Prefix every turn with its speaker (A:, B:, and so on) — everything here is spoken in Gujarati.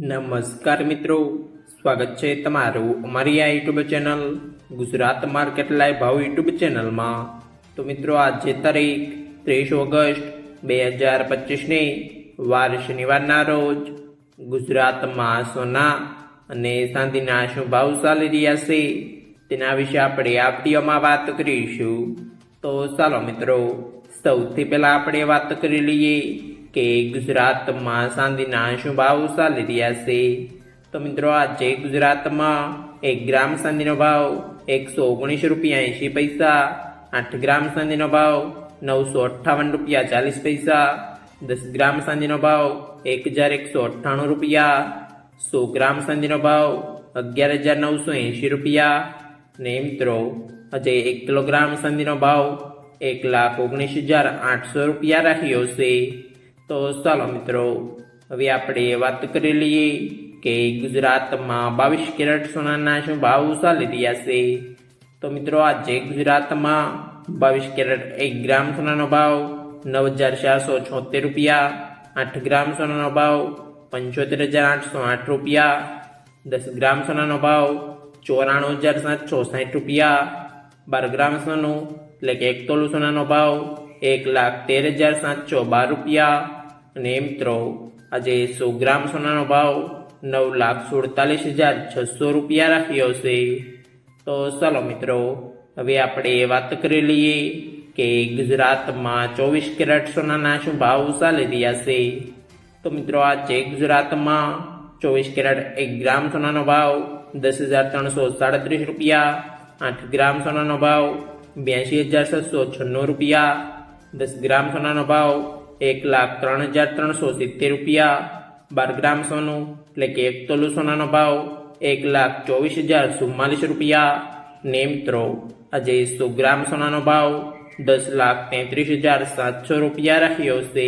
A: નમસ્કાર મિત્રો. સ્વાગત છે તમારું અમારી આ YouTube channel Gujarat market live ભાવ યુટ્યુબ ચેનલમાં. તો મિત્રો, આજે તારીખ ત્રીસ ઓગસ્ટ બે હજાર પચીસની વાર શનિવારના રોજ ગુજરાતમાં સોના અને ચાંદીના શું ભાવ ચાલી રહ્યા છે તેના વિશે આપણે આ વિડીયોમાં વાત કરીશું. તો ચાલો મિત્રો, સૌથી પહેલાં આપણે વાત કરી લઈએ કે ગુજરાતમાં ચાંદીના શું ભાવ ચાલી રહ્યા છે. તો મિત્રો, આજે ગુજરાતમાં એક ગ્રામ ચાંદીનો ભાવ એકસો ઓગણીસ રૂપિયા એંશી પૈસા, આઠ ગ્રામ ચાંદીનો ભાવ નવસો અઠ્ઠાવન રૂપિયા ચાલીસ પૈસા, દસ ગ્રામ ચાંદીનો ભાવ એક હજાર એકસો અઠ્ઠાણું રૂપિયા, સો ગ્રામ ચાંદીનો ભાવ અગિયાર હજાર નવસો એંશી રૂપિયા. ને મિત્રો, આજે એક કિલોગ્રામ ચાંદીનો ભાવ એક લાખ ઓગણીસ હજાર આઠસો રૂપિયા રાખ્યો છે. તો ચાલો મિત્રો, હવે આપણે વાત કરી લઈએ કે ગુજરાતમાં બાવીસ કેરેટ સોનાના શું ભાવ ચાલી રહ્યા છે. તો મિત્રો, આજે ગુજરાતમાં બાવીસ કેરેટ એક ગ્રામ સોનાનો ભાવ નવ હજાર ચારસો છોતેર રૂપિયા, આઠ ગ્રામ સોનાનો ભાવ પંચોતેર હજાર આઠસો આઠ રૂપિયા, દસ ગ્રામ સોનાનો ભાવ ચોરાણું હજાર સાતસો સાઠ રૂપિયા, બાર ગ્રામ સોનું એટલે કે એક તોલું સોનાનો ભાવ એક લાખ તેર હજાર સાતસો બાર રૂપિયા અને મિત્રો આજે સો ગ્રામ સોનાનો ભાવ નવ લાખ સુડતાલીસ હજાર છસો રૂપિયા રાખ્યો છે. તો ચાલો મિત્રો, હવે આપણે વાત કરી લઈએ કે ગુજરાતમાં ચોવીસ કેરેટ સોનાના શું ભાવ ચાલી રહ્યા છે. તો મિત્રો, આજે ગુજરાતમાં ચોવીસ કેરેટ એક ગ્રામ સોનાનો ભાવ દસ હજાર ત્રણસો સાડત્રીસ રૂપિયા, આઠ ગ્રામ સોનાનો ભાવ બ્યાસી હજાર છસો છન્નું રૂપિયા, દસ ગ્રામ સોનાનો ભાવ એક લાખ ત્રણ હજાર ત્રણસો સિત્તેર રૂપિયા. બાર ગ્રામ સોનું, એટલે કે એક તોલું સોનાનો ભાવ એક લાખ ચોવીસ હજાર ચુમ્માલીસ રૂપિયા. ને મિત્રો આજે સો ગ્રામ સોનાનો ભાવ દસ લાખ તેત્રીસ હજાર સાતસો રૂપિયા રાખ્યો છે.